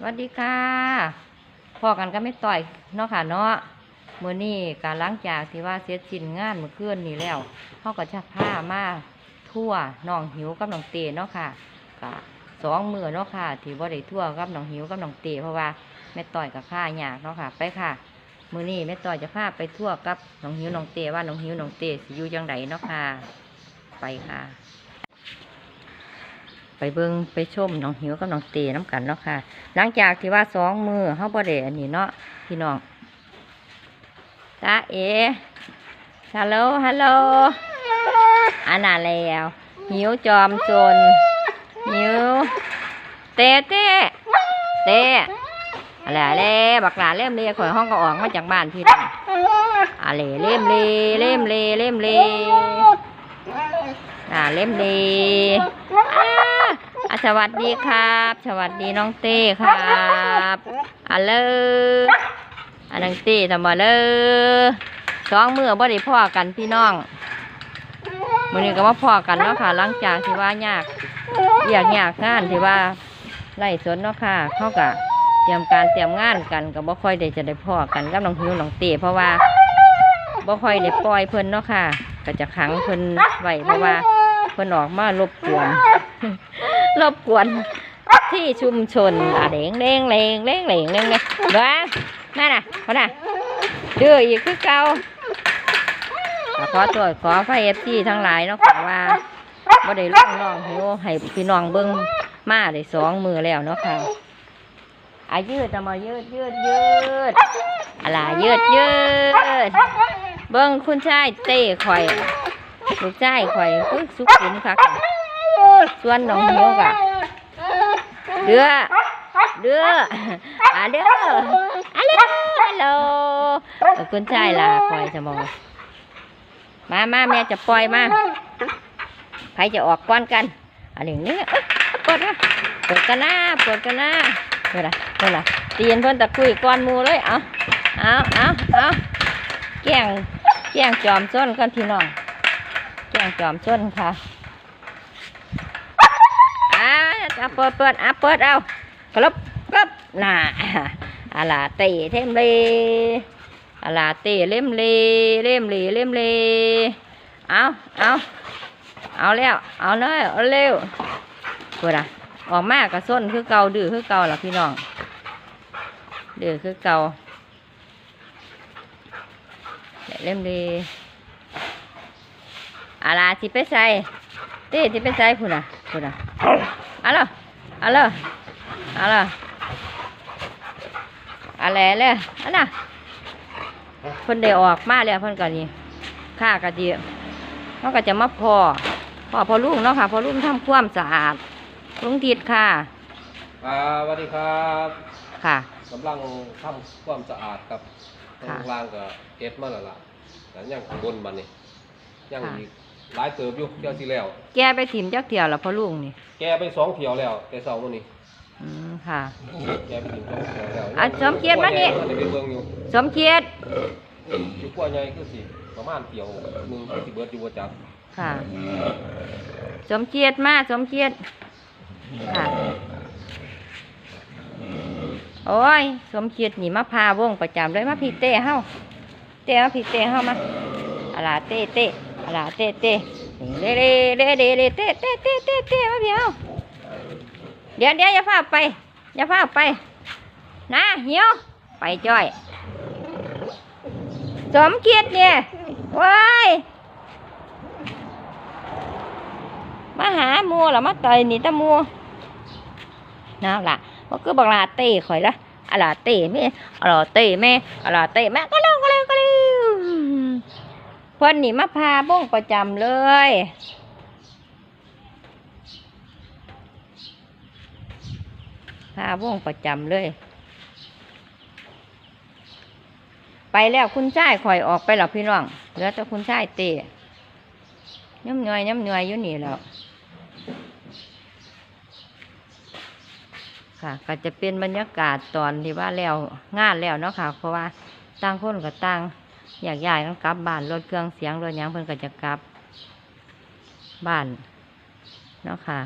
สวัสดีค่ะพอกันก็ไม่ต่อยเนาะค่ะเนาะมื้อนี้การล้างจากที่ว่าเสียชินงานเมื่อคืนนี้แล้วเขาก็จะพามาทั่วน้องหิวกับน้องเตเนาะค่ะก็สองมือเนาะค่ะที่ว่าได้ทั่วกับน้องหิวกับน้องเตเพราะว่าแม่ต่อยกับข้ายากเนาะค่ะ ไปค่ะมือนี้แม่ต่อยจะพาไปทั่วกับน้องหิวน้องเตว่าน้องหิวน้องเตสิอยู่จังไดเนาะค่ะ ไปค่ะ ไปเบิงไปชมน้องหิวกับน้องเตน้ำกันเนาะค่ะ หลังจากที่ว่าสองมือเขาบ่ได้อันนี้เนาะพี่น้องตาเอฮัลโหลฮัลโหลอันน่ะแล้วหิวจอมจนหิวเตเต้เต้อะไรเล่บักหลาเล่มเล่ข่อยห้องก็ออกมาจากบ้านพี่น้องอะไรเล่มเล่เล่มเล่เล่มเล่อ่าเล่มเล่ สวัสดีครับ สวัสดีน้องเต้ครับอะเลยอะน้องเต้ทำมาเลยสองมือบ่ได้พ่อกันพี่น้องมื้อนี้ก็มาพ่อกันเนาะค่ะหลังจากที่ว่ายากอยากยากงานที่ว่าไล่สวนเนาะค่ะเขาก็เตรียมการเตรียมงานกันก็บ่ค่อยได้จะได้พ่อกันกับน้องหิวน้องเต้เพราะว่าบ่ค่อยได้ปล่อยเพิ่นเนาะค่ะ ก็จะขังเพิ่นไว้เพราะว่าเพิ่นออกมารบกวน รบกวนที่ชุมชนอะเด้งเด้งเลงเด้งเลงเด้งเลยบ้านั่นน่ะคนน่ะเดืออีกคือเก่าขอตัวจขอไฟเอฟซีทั้งหลายเนาะค่ะว่าบ่ได้ล่องน้องหิวให้พี่น้องเบิ่งมาได้สองมือแล้วเนาะค่ะอายืดจะมายืดยืดยืดอะไรยืดยืด เบิ่งคุณชายเต้ข่อย ลูกชายข่อยคือสุขุนคัก ส่วนน้องหิวกะเดือเดืออะเดือฮัลโหลฮัลโหลคุณชายล่ะปล่อยสมองมามาแม่จะปล่อยมาใครจะออกก้อนกันอะไรอย่างนี้เอ้ยเปิดนะเปิดกันหน้าเปิดกันหน้าเปิดละเปิดละตีนเพิ่นตะคุยก้อนมูเลยเอาเอาเอาเอาแกล้งแกล้งจอมส้นกันพี่น้องแกล้งจอมส้นค่ะ อ่าจะเปิดเปิดอะเปิดเอากรบกรบน่ะอะลาเตะเทมเลอะลาเตะเล่มเลเล่มเลเล่มเลเอาเอาเอาแล้ว เอาเนยเอาเร็วเปิดอะออกมากระส้นคือเก่าดื้อคือเก่าล่ะพี่น้องดื้อคือเก่าเล่มเลอะลาสิไปใส่เต้สิไปใส่พุ่นอะพุ่นอะ อาล่ะเอาล่ะเอาล่ะอะไรเลยอันน่ะเพิ่นได้ออกมาแล้วเพิ่นก็นี่ข้ากะดีเขาก็จะมาพอพอพอลุงเนาะค่ะ พอลุงทำความสะอาดลุงทิดค่ะอ่าสวัสดีครับค่ะกำลังทำความสะอาดครับค่ะข้างล่างก็เก็ดมาแล้วล่ะแต่ยังข้างบนมันนี่ยังค่ะอีก หลายเติบอยู่เที่ยวที่แล้ว แกไปถิ่มจักเที่ยวแล้วพอลุงนี่ แกไปสองเที่ยวแล้ว แต่เสาร์มื้อนี้อืมค่ะ แกไปถึงสองเที่ยวแล้วอะสมเกียรติมานี่ยังไปเบิ่งอยู่สมเกียรติอยู่กว่าใหญ่คือสิประมาณเที่ยวหนึงคือสิเบิดอยู่บ่จักค่ะ สมเกียรติมาสมเกียรติค่ะ โอ้ย สมเกียรตินี่มาพาวงประจำเลยมาพี่เต้เฮาเต้มาพี่เต้เฮามาอะลาเต้เต้อะ ลาเต้เต้เด้เด้เด้เด้เด้เต้เต้เต้เต้เต้มาเพี่เฮาเดี๋ยวเดี๋ยวอย่าพาไป อย่าพาไป นะเหี่ยวไปจ้อย สมเกียรติเนี่ยว้ายมาหามูเหรอมาต่อยนี่ตะหมูน่าล่ะว่าคือบักลาเต้ข่อยละอะลาเต้แม่อะลาเต้แม่อะลาเต้แม่ก็เร็วก็เร็วก็เร็ว เพิ่นนี่มาพาบ้งประจำเลย พาบ้งประจำเลย ไปแล้วคุณชายข่อยออกไปแล้วพี่น้องเหลือแต่คุณชายเตะย่ำหน่วยย่ำหน่วยอยู่นี่แล้วค่ะก็จะเป็นบรรยากาศตอนที่ว่าแล้วงานแล้วเนาะค่ะ เพราะว่าต่างคนกับต่าง อยากย้ายต้องกลับบ้านรถเครื่องเสียงรถยังเพิ่นก็จะกลับบ้านเนาะค่ะ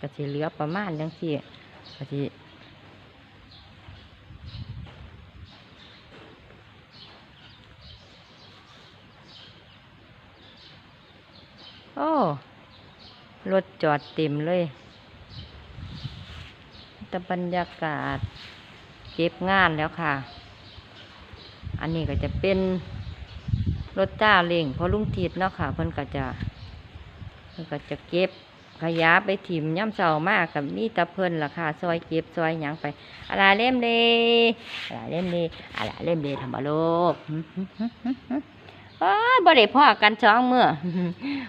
ก็สิเหลือประมาณยังสี่ก็สิโอ้รถจอดเต็มเลยแต่บรรยากาศเก็บงานแล้วค่ะ อันนี้ก็จะเป็นรถจ้าเล่งพราะลุงทิดเนาะค่ะเพิ่นก็จะเพิ่นก็จะเก็บขยะไปถิ่มย่ำเสามากกับมีแตะเพิ่นล่ะค่ะซอยเก็บซอยหยังไปอะไรเล่มเลยอะไรเล่มเลยอะไรเล่มเลยทำมาโลกเอ้ยบ่ได้พ่อกันสองมือ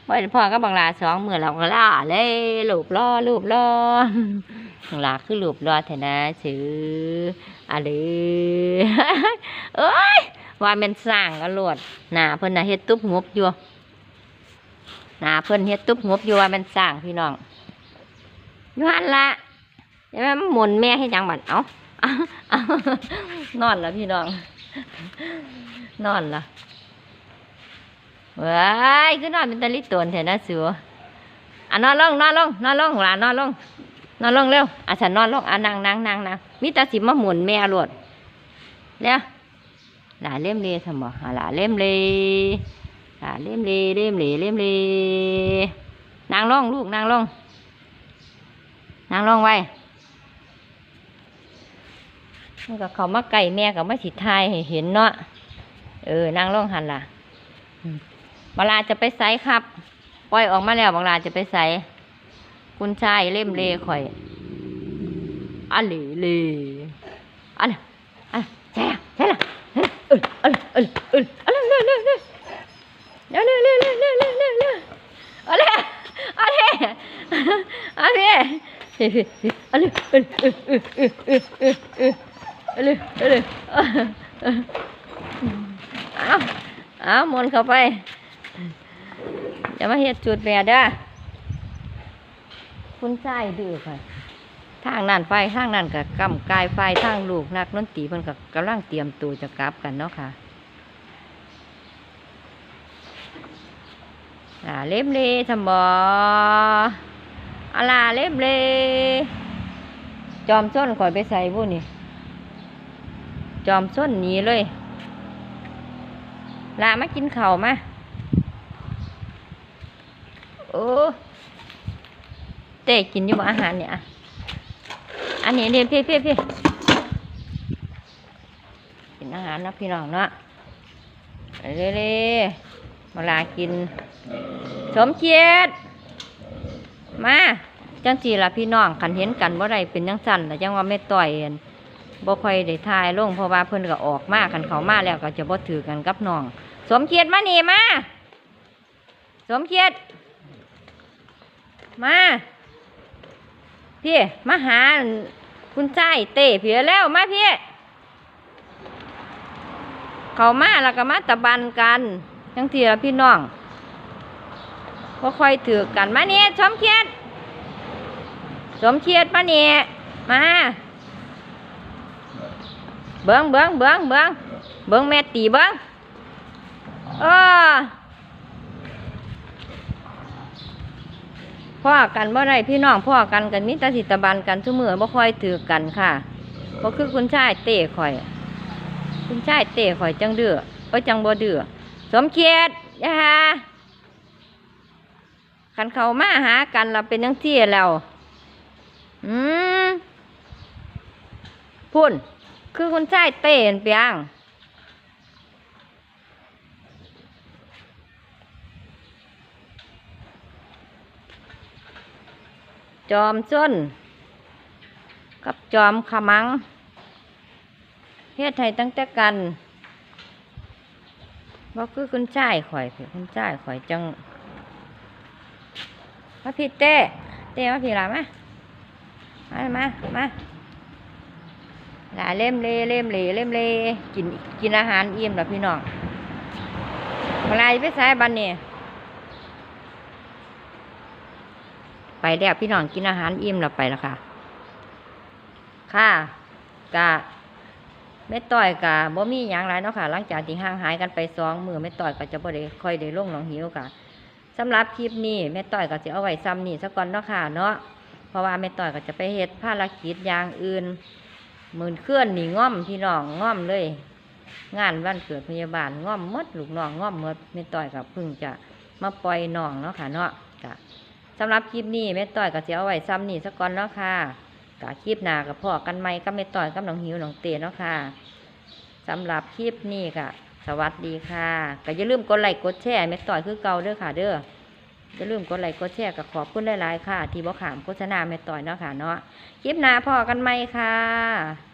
บ่ได้พ่อกับบางลาสองมือเราก็ล่าเลยลูบล่อลูบล่อ บางลาคือลูบล่อแทนะชื่ออะไรเอ้ยว่ามันสร้างกระโลดหนาเพิ่นนะเฮ็ดตุ๊บงบอยู่หนาเพิ่นเฮ็ดตุ๊บงบอยู่ว่ามันสร้างพี่น้องยู่หันละเดี๋ยวมันหมุนแม่ให้จังบัดเอ้าเอานอนล้วพี่น้อง นอนละว้ายคือนอนเป็นตะลิตวนแถนะสัวอะนอนลงนอนลงนอนลงหลานนอนลง นอนลงเร็วอะฉันนอนลงอะนั่งนั่งนั่งนั่งมีแตาสิมาหมุนแม่รวดเร็วหลาเล่มเลทำบ่อะหลาเล่มเลยหลาเล่มเลยเล่มเลยเล่มเลยนั่งลงลูกนั่งลงนั่งลงไว้มันก็เขามาไก่แม่กับมาสิทายให้เห็นเนาะเออนั่งลงหันล่ะบางลาจะไปไสครับ ปล่อยออกมาแล้วบางลาจะไปไส คุณชายเล่มเลข่อยอันเลเลอันน่ะอันน่ะใช่ละใช่ละเออเออเออเออเออเร็วเร็วเร็วเร็วเร็วเร็วเร็วเร็วเร็วเร็วเร็วเอาเลยเอาเลยเอาเลยเอาเลยเอาเลยเอาเลยเอาเลยเอาเอามนต์เข้าไปจะมาเฮ็ดจุดแม่เด้อ คุณชายดื้อค่ะทางนั่นไฟทางนั่นกับกำกายไฟทางลูกนักดนตรีเพิ่นกับกำลังเตรียมตัวจะกลับกันเนาะค่ะอ่าเล็บเลทำบออะลาเล็บเลจอมส้นข่อยไปใส่บุนี่ จอมส้นหนีเลยลามากินเข้ามาโอ้ เต้กินอยู่บ่อาหารเนี่ยอันนี้เนี่ยพี่พี่พี่กินอาหารนะพี่น้องเนาะเร่เร่ๆมาลากิน สมเกียรติมาจังสีละพี่น้องขันเห็นกันบ่าได้เป็นจังสั่นแต่จังว่าไม่ต่อยโบ่ค่อยได้ทายลงเพราะว่าเพิ่นก็ออกมาขันเขามาแล้วก็จะบ่ถือกันกับน้อง สมเกียรติมานี่มา สมเกียรติมา พี่มาหาคุณชายเต้เพียแล้วมาพี่เขามาแล้วก็มาตะบันกันทั้งทีละพี่น้องก็ค่อยถือกันมาเนี่ยสมเกียรติสมเกียรติมาเนี่ยมาเบิ้งเบิ้งเบิ้งเบิ้งเบิ้งแม่ตีเบิ้งเออ พ่อกันบ่ได้พี่น้องพ่อกันกันมิตรสิตบันกันทุกมือบ่ค่อยถือกันค่ะบ่คือคุณชายเต้ข่อย คุณชายเต้ข่อยจังเดื้อเอ้จังบ่เดื้อสมเกียรติยาฮาคันเขามาหากันเราเป็นจังที่แล้วอืมพุ่น คือคุณชายเต้นเปียง จอมส้น กับจอมขมังเฮ็ดให้ตั้งแต่กันบอกคือคุณชายข่อยคือคุณชายข่อยจังมาพี่เต้เต้มาพี่หลามามามามาหลาเล่มเลเล่มเลเล่มเลกินกินอาหารอิ่มแล้วพี่น้องเวลาไปสายบันเนี่ย ไปแล้วพี่น้องกินอาหารอิ่มแล้วไปแล้วค่ะ ค่ะกะแม่ต่อยกะบ่มีหยังไรเนาะค่ะ หลังจากที่ห่างหายกันไปสองมือแม่ต่อยก็จะบ่ได้ค่อยได้ลงหนองหิวค่ะสำหรับคลิปนี้แม่ต่อยก็จะเอาไว้ซ้ำนี่สักก่อนเนาะค่ะเนาะเพราะว่าแม่ต่อยก็จะไปเฮ็ดภารกิจอย่างอื่นหมื่นเคลื่อนนี่ง่อมพี่น้องง่อมเลย งานวันเกิดพยาบาลง่อมมดลูกน้องง่อมมดแม่ต่อยกับเพิ่งจะมาปล่อยน้องเนาะค่ะเนาะ สำหรับคลิปนี้แม่ต่อยก็สิเอาไว้ซ้ำนี่ซะก่อนเนาะค่ะกะคลิปหน้ากับพ่อกันใหมกับแม่ต่อยกับน้องหิวน้องเตเนาะค่ะสำหรับคลิปนี้ก็สวัสดีค่ะก็อย่าลืมกดไลค์กดแชร์แม่ต่อยคือเก่าเด้อค่ะ เด้ออย่าลืมกดไลค์กดแชร์ก็ขอบคุณหลายๆค่ะ ที่บ่ขามโฆษณาแม่ต่อยเนาะค่ะเนาะคลิปหน้าพ่อกันใหม่ค่ะ